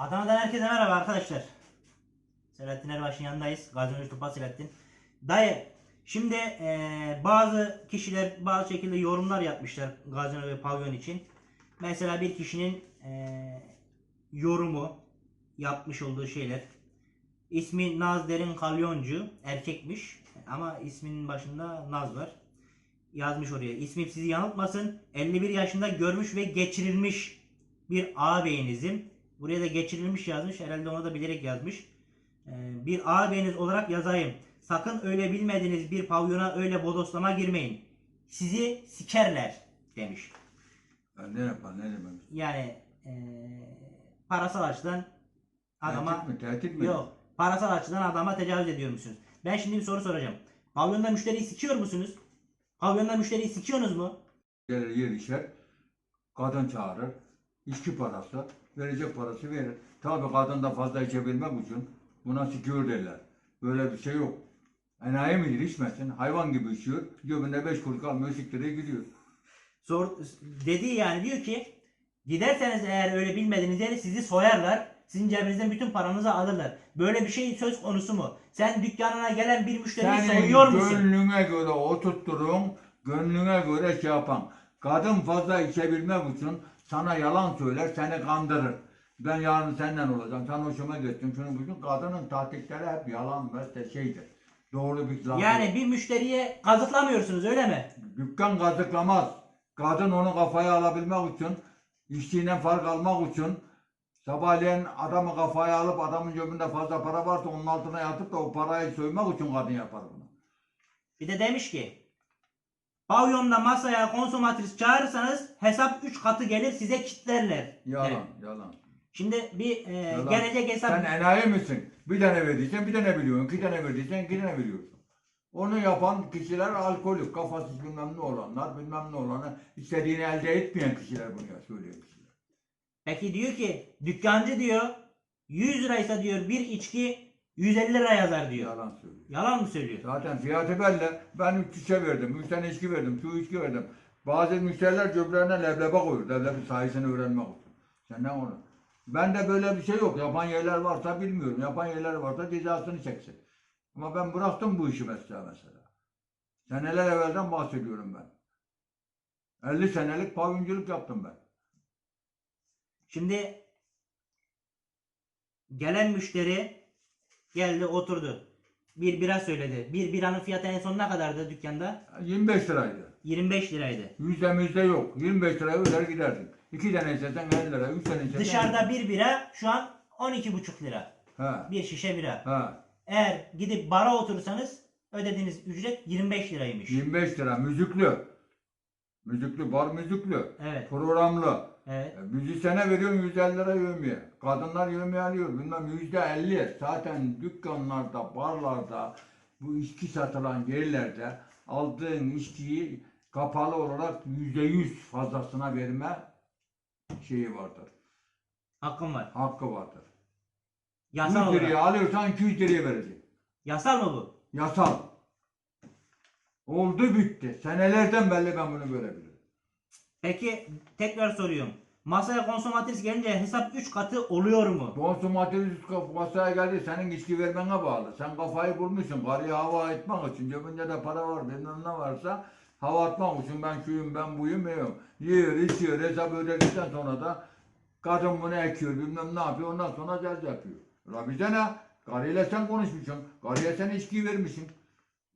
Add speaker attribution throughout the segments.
Speaker 1: Adana'dan herkese merhaba arkadaşlar. Selahattin Erbaş'ın yanındayız. Gazi Topa Selahattin. Dayı, şimdi eee, bazı kişiler bazı şekilde yorumlar yapmışlar Gazino ve Pavyon için. Mesela bir kişinin eee, yorumu, yapmış olduğu şeyler. İsmi Naz Derin Kalyoncu, erkekmiş ama isminin başında Naz var. Yazmış oraya. İsmim sizi yanıltmasın. 51 yaşında görmüş ve geçirilmiş bir ağabeyinizim. Buraya da geçirilmiş yazmış. Herhalde onu da bilerek yazmış. Ee, bir ağabeyiniz olarak yazayım. Sakın öyle bilmediğiniz bir pavyona öyle bodoslama girmeyin. Sizi sikerler demiş.
Speaker 2: Ne yapar ne demek?
Speaker 1: Yani ee, parasal açıdan adama
Speaker 2: Tehdit mi? Tehdit mi?
Speaker 1: yok parasal açıdan adama tecavüz ediyor musunuz? Ben şimdi bir soru soracağım. Pavyonda müşteriyi sikiyor musunuz? Pavyonda müşteriyi sikiyorsunuz mu?
Speaker 2: Gelir yer içer, kadın çağırır, içki parası, verecek parası verir. Tabi kadın da fazla içebilmek için buna sikiyor derler. Böyle bir şey yok. Enayi midir içmesin, hayvan gibi içiyor, cebinde beş kuruş kalmıyor, siktire gidiyor.
Speaker 1: Sor, dediği yani diyor ki giderseniz eğer öyle bilmediğiniz yere sizi soyarlar. Sizin cebinizden bütün paranızı alırlar. Böyle bir şey söz konusu mu? Sen dükkanına gelen bir müşteriyi
Speaker 2: Senin
Speaker 1: soyuyor musun?
Speaker 2: gönlüne göre oturtturun, gönlüne göre şey yapan. Kadın fazla içebilmek için sana yalan söyler, seni kandırır. Ben yarın senden olacağım, sen hoşuma gittin. Şunu bütün kadının tahtikleri hep yalan ve şeydir. Doğru bir laf.
Speaker 1: Yani bir müşteriye kazıklamıyorsunuz öyle mi?
Speaker 2: Dükkan kazıklamaz. Kadın onu kafaya alabilmek için, işçiyle fark almak için sabahleyin adamı kafaya alıp adamın cebinde fazla para varsa onun altına yatıp da o parayı soymak için kadın yapar bunu.
Speaker 1: Bir de demiş ki pavyonda masaya konsomatris çağırırsanız hesap 3 katı gelir size kitlerler.
Speaker 2: Yalan,
Speaker 1: Evet.
Speaker 2: yalan.
Speaker 1: Şimdi bir e,
Speaker 2: Yalan.
Speaker 1: gelecek hesap
Speaker 2: Sen enayi misin? Bir tane verdiysen bir tane biliyorsun. iki tane verdiysen iki tane biliyorsun. Onu yapan kişiler alkolik, kafasız bilmem ne olanlar, bilmem ne olanlar, istediğini elde etmeyen kişiler bunu ya söylüyor kişiler.
Speaker 1: Peki diyor ki dükkancı diyor 100 liraysa diyor bir içki 150 lira yazar diyor.
Speaker 2: Yalan söylüyor.
Speaker 1: Yalan mı söylüyor?
Speaker 2: Zaten fiyatı belli. Ben 3 şişe verdim, 3 tane içki verdim, şu içki verdim. Bazı müşteriler ceblerine leblebi koyuyor. Leblebi sayesini öğrenmek için. Senden onu. Ben de böyle bir şey yok. Yapan yerler varsa bilmiyorum. Yapan yerler varsa cezasını çeksin. Ama ben bıraktım bu işi mesela mesela. Seneler evvelden bahsediyorum ben. 50 senelik pavyonculuk yaptım ben.
Speaker 1: Şimdi gelen müşteri geldi oturdu. Bir bira söyledi. Bir biranın fiyatı en son ne kadardı dükkanda?
Speaker 2: 25 liraydı.
Speaker 1: 25 liraydı.
Speaker 2: Yüzde müzde yok. 25 liraya öder giderdik. 2 tane istesen 50 lira, 3 tane istesen...
Speaker 1: Dışarıda bir bira şu an 12,5 lira.
Speaker 2: Ha,
Speaker 1: Bir şişe bira.
Speaker 2: ha.
Speaker 1: Eğer gidip bara oturursanız ödediğiniz ücret 25 liraymış.
Speaker 2: 25 lira müzikli. Müzikli, bar müzikli.
Speaker 1: Evet.
Speaker 2: Programlı.
Speaker 1: Evet.
Speaker 2: E, müzisyene veriyorsun 150 lira yövmiye. Kadınlar yövmiye alıyor. Bilmem yüzde 50. Zaten dükkanlarda, barlarda, bu içki satılan yerlerde aldığın içkiyi kapalı olarak yüzde yüz fazlasına verme şeyi vardır.
Speaker 1: Hakkım var.
Speaker 2: Hakkı vardır.
Speaker 1: Yasal
Speaker 2: 100 liraya
Speaker 1: olarak.
Speaker 2: alıyorsan 200 liraya verecek.
Speaker 1: Yasal mı bu?
Speaker 2: Yasal. Oldu bitti. Senelerden belli ben bunu böyle.
Speaker 1: Peki tekrar soruyorum. Masaya konsomatris gelince hesap 3 katı oluyor mu?
Speaker 2: Konsumatörist masaya geldi senin içki vermene bağlı. Sen kafayı bulmuşsun karıya hava etmek için. Cebinde de para var bilmem ne varsa hava atmak için ben şuyum ben buyum yiyorum. Yiyor içiyor hesap ödedikten sonra da kadın bunu ekiyor bilmem ne yapıyor ondan sonra caz yapıyor. La bize ne? Karıyla sen konuşmuşsun. Karıya sen içki vermişsin.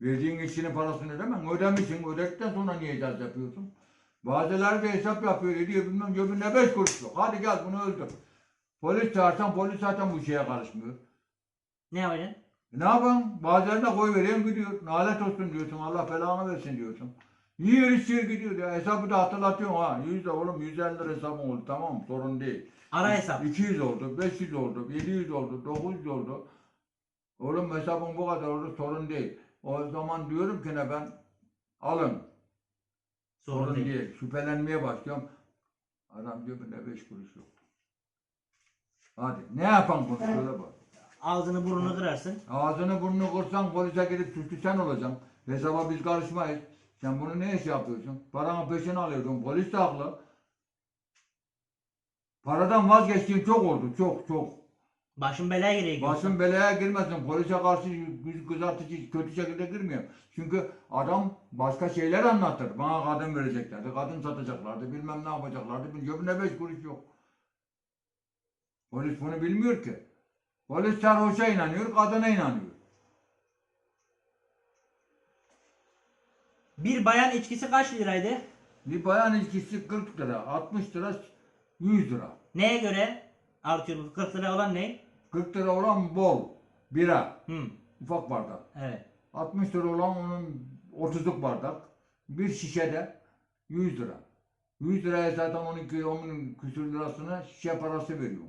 Speaker 2: Verdiğin içkinin parasını ödemen ödemişsin. Ödedikten sonra niye caz yapıyorsun? Bazıları da hesap yapıyor ediyor bilmem cebinde beş kuruş yok. Hadi gel bunu öldür. Polis çağırsan polis zaten bu şeye karışmıyor.
Speaker 1: Ne yapacaksın?
Speaker 2: E ne yapalım? Bazılarına koy vereyim gidiyor. Nalet olsun diyorsun. Allah belanı versin diyorsun. Yiyor içiyor gidiyor ya. Hesabı da hatırlatıyorum ha. 100 de oğlum 150 lira hesabım oldu tamam mı? Sorun değil.
Speaker 1: Ara hesap.
Speaker 2: 200 oldu, 500 oldu, 700 oldu, 900 oldu. Oğlum hesabın bu kadar oldu sorun değil. O zaman diyorum ki ne ben alın.
Speaker 1: Sorun değil.
Speaker 2: değil. Şüphelenmeye başlıyorum. Adam cebinde 5 kuruş yok. Hadi ne yapan söyle bak.
Speaker 1: Ağzını burnunu kırarsın.
Speaker 2: Ağzını burnunu kırsan polise gidip suçlu sen olacaksın. Hesaba biz karışmayız. Sen bunu ne iş yapıyorsun? Paranı peşin alıyorsun. Polis de haklı. Paradan vazgeçtiğim çok oldu. Çok çok.
Speaker 1: Başın belaya giriyor.
Speaker 2: Başım belaya girmesin. Polise karşı yüz kızartıcı kötü şekilde girmiyorum. Çünkü adam başka şeyler anlatır. Bana kadın vereceklerdi, kadın satacaklardı, bilmem ne yapacaklardı. Bir Cebinde beş kuruş yok. Polis bunu bilmiyor ki. Polis sarhoşa inanıyor, kadına inanıyor.
Speaker 1: Bir bayan içkisi kaç liraydı?
Speaker 2: Bir bayan ilkisi 40 lira, 60 lira, 100 lira.
Speaker 1: Neye göre artıyor bu 40 lira olan ne?
Speaker 2: 40 lira olan bol, bira,
Speaker 1: Hı.
Speaker 2: ufak bardak.
Speaker 1: Evet.
Speaker 2: 60 lira olan onun 30'luk bardak. Bir şişede 100 lira. 100 liraya zaten 12 onun küsür lirasını şişe parası veriyor.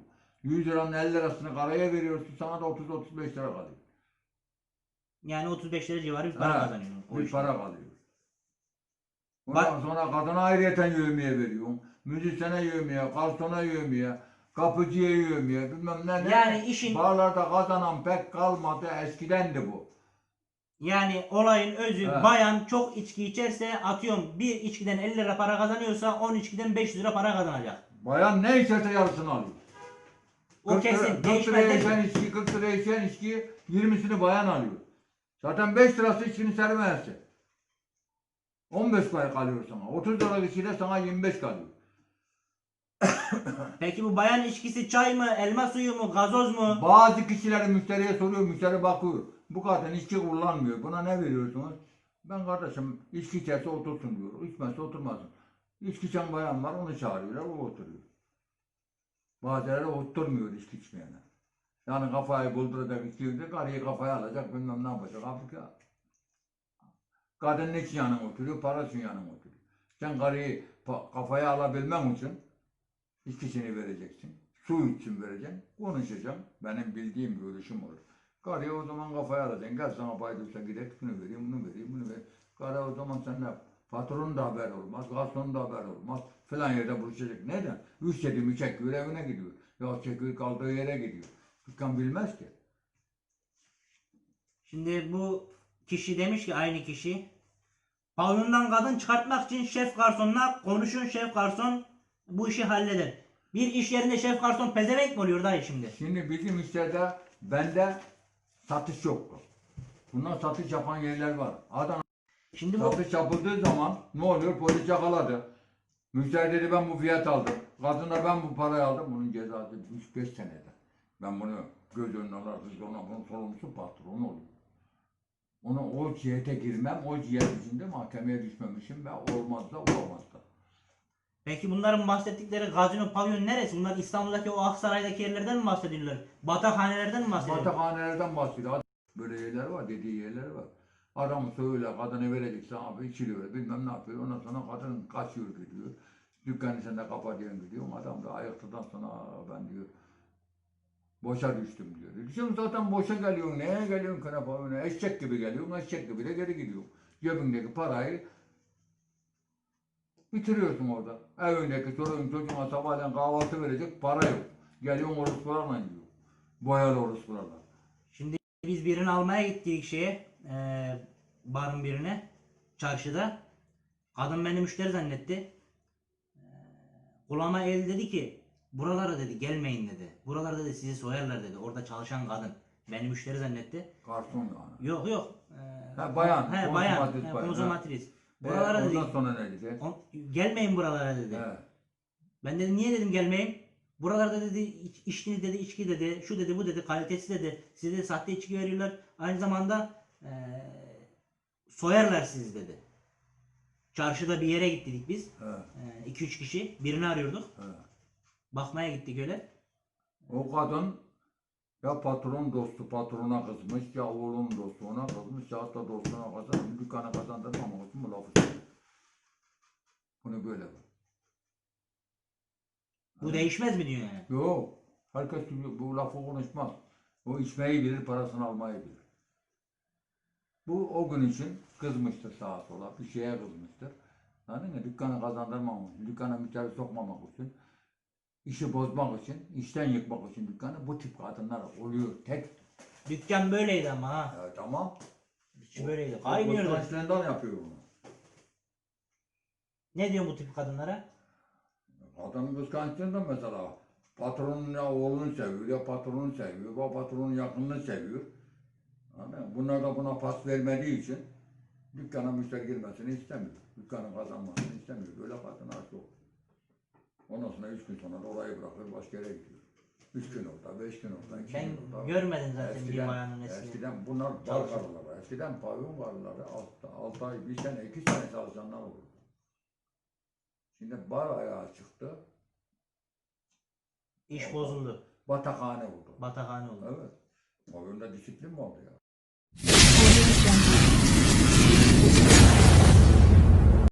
Speaker 2: 100 liranın 50 lirasını karaya veriyorsun sana da 30-35 lira kalıyor.
Speaker 1: Yani 35 lira civarı bir para kazanıyorsun. o
Speaker 2: Bir
Speaker 1: işte.
Speaker 2: para kalıyor. Ondan sonra kadına ayrıyeten yövmeye veriyorsun. Müzisyene yövmeye, garsona yövmeye, kapıcıya yövmeye bilmem ne ne.
Speaker 1: Yani işin-
Speaker 2: Barlarda kazanan pek kalmadı eskidendi bu.
Speaker 1: Yani olayın özü
Speaker 2: Evet.
Speaker 1: bayan çok içki içerse atıyorum bir içkiden 50 lira para kazanıyorsa 10 içkiden 500 lira para kazanacak.
Speaker 2: Bayan ne içerse yarısını alıyor.
Speaker 1: O
Speaker 2: 40 lira-
Speaker 1: kesin
Speaker 2: 40 liraya
Speaker 1: değişmez
Speaker 2: içen içki, 40 liraya içen içki 20'sini bayan alıyor. Zaten 5 lirası içkini sermezse. 15 pay kalıyor sana. 30 lira içkiyle sana 25 kalıyor.
Speaker 1: Peki bu bayan içkisi çay mı, elma suyu mu, gazoz mu?
Speaker 2: Bazı kişileri müşteriye soruyor, müşteri bakıyor. Bu kadın içki kullanmıyor. Buna ne veriyorsunuz? Ben kardeşim içki içerse otursun diyor. İçmezse oturmasın. İçki içen bayan var onu çağırıyorlar o oturuyor. Bazıları oturmuyor içki içmeyene. Yani kafayı bulduracak içki karıyı kafaya alacak bilmem ne yapacak. Halbuki kadın için yanına oturuyor, para için yanına oturuyor. Sen karıyı kafaya alabilmen için içkisini vereceksin. Su için vereceksin. Konuşacaksın. Benim bildiğim görüşüm olur. Karıya o zaman kafaya alacaksın. Gel sana paydaysa gidelim. Şunu vereyim, bunu vereyim, bunu vereyim. Karı o zaman sen ne yap? Patronun da haber olmaz, garsonun da haber olmaz. Filan yerde buluşacak. Neden? Üç dediğimi çekiyor, evine gidiyor. Ya çekiyor, kaldığı yere gidiyor. Dükkan bilmez ki.
Speaker 1: Şimdi bu kişi demiş ki aynı kişi pavyondan kadın çıkartmak için şef garsonla konuşun şef garson bu işi halleder. Bir iş yerinde şef garson pezevenk mi oluyor dayı şimdi?
Speaker 2: Şimdi bizim işlerde bende satış yoktu. Bundan satış yapan yerler var. Adana
Speaker 1: Şimdi bu
Speaker 2: Satış yapıldığı zaman ne oluyor? Polis yakaladı. Müşteri dedi ben bu fiyat aldım. Kadına ben bu parayı aldım. Bunun cezası 3-5 senede. Ben bunu göz önüne alarak ona bunun sorumlusu patron oluyor. Ona o cihete girmem, o cihet içinde mahkemeye düşmemişim ve olmaz da olamaz da.
Speaker 1: Peki bunların bahsettikleri gazino pavyon neresi? Bunlar İstanbul'daki o Aksaray'daki yerlerden mi bahsediyorlar? Batakhanelerden mi bahsediyorlar?
Speaker 2: Batakhanelerden bahsediyor. Böyle yerler var, dediği yerler var. Adam söyle, kadını vereceksin abi içiliyor, bilmem ne yapıyor. Ondan sonra kadın kaçıyor gidiyor. Dükkanı sen de kapatıyorsun gidiyor. Adam da ayaktadan sonra "Aa, ben diyor boşa düştüm diyor. Düşün zaten boşa geliyorsun. Neye geliyorsun kanapa önüne? Eşek gibi geliyorsun. Eşek gibi de geri gidiyorsun. Cebindeki parayı bitiriyorsun orada. Evindeki çocuğun çocuğuna sabahleyin kahvaltı verecek para yok. Geliyorsun orospularla yiyor. Boyalı orospularla.
Speaker 1: Şimdi biz birini almaya gittik şeye, eee barın birine, çarşıda. Kadın beni müşteri zannetti. Eee, kulağıma el dedi ki, buralara dedi gelmeyin dedi. Buralarda dedi sizi soyarlar dedi. Orada çalışan kadın. Beni müşteri zannetti.
Speaker 2: Garson yani.
Speaker 1: Yok yok. eee,
Speaker 2: Ha, bayan,
Speaker 1: He bayan.
Speaker 2: konsumatris
Speaker 1: Konsumatris.
Speaker 2: Ee,
Speaker 1: Buralara dedi.
Speaker 2: ondan sonra ne dedi?
Speaker 1: "On- gelmeyin buralara dedi.
Speaker 2: He.
Speaker 1: Ben dedim niye dedim gelmeyin. Buralarda dedi iç- içki dedi içki dedi şu dedi bu dedi kalitesi dedi size sahte içki veriyorlar aynı zamanda eee, soyarlar sizi dedi. Çarşıda bir yere gittik biz
Speaker 2: He.
Speaker 1: 2-3 kişi birini arıyorduk
Speaker 2: He.
Speaker 1: bakmaya gittik öyle.
Speaker 2: O kadın ya patron dostu patrona kızmış ya oğlun dostu ona kızmış ya da dostuna kazanmış. Dükkanı kazandırmamak için bu lafı. Bunu böyle bak.
Speaker 1: Bu değişmez mi diyor yani.
Speaker 2: Yok. Herkes bu- lafı konuşmaz. O içmeyi bilir, parasını almayı bilir. Bu o gün için kızmıştır sağa sola, bir şeye kızmıştır. Anladın mı? Dükkanı kazandırmamak için, dükkana müşteri sokmamak için, işi bozmak için, işten yıkmak için dükkanı bu tip kadınlar oluyor. Tek.
Speaker 1: Dükkan böyleydi ama ha.
Speaker 2: Ya, tamam.
Speaker 1: Hiç böyleydi.
Speaker 2: O
Speaker 1: Kaynıyordu.
Speaker 2: kıskançlığından yapıyor bunu.
Speaker 1: Ne diyor bu tip kadınlara?
Speaker 2: Adamın kıskançlığından mesela patronun ya oğlunu seviyor ya patronunu seviyor. Ya patronun yakınını seviyor. Mı? Bunlar da buna pas vermediği için dükkana müşteri girmesini istemiyor. Dükkanın kazanmasını istemiyor. Böyle kadınlar çok. Ondan sonra üç gün sonra da orayı bırakır başka yere gidiyor. Üç gün orada, beş gün orada, iki
Speaker 1: Ben
Speaker 2: gün orada.
Speaker 1: görmedim zaten bir bayanın eski.
Speaker 2: Eskiden bunlar bar
Speaker 1: Çalışıyor.
Speaker 2: karıları. Eskiden pavyon karıları 6 ay, bir sene, iki sene çalışanlar olurdu. Şimdi bar ayağı çıktı,
Speaker 1: İş bozuldu.
Speaker 2: batakhane oldu.
Speaker 1: Batakhane oldu.
Speaker 2: Evet. Pavyonda disiplin mi oldu ya?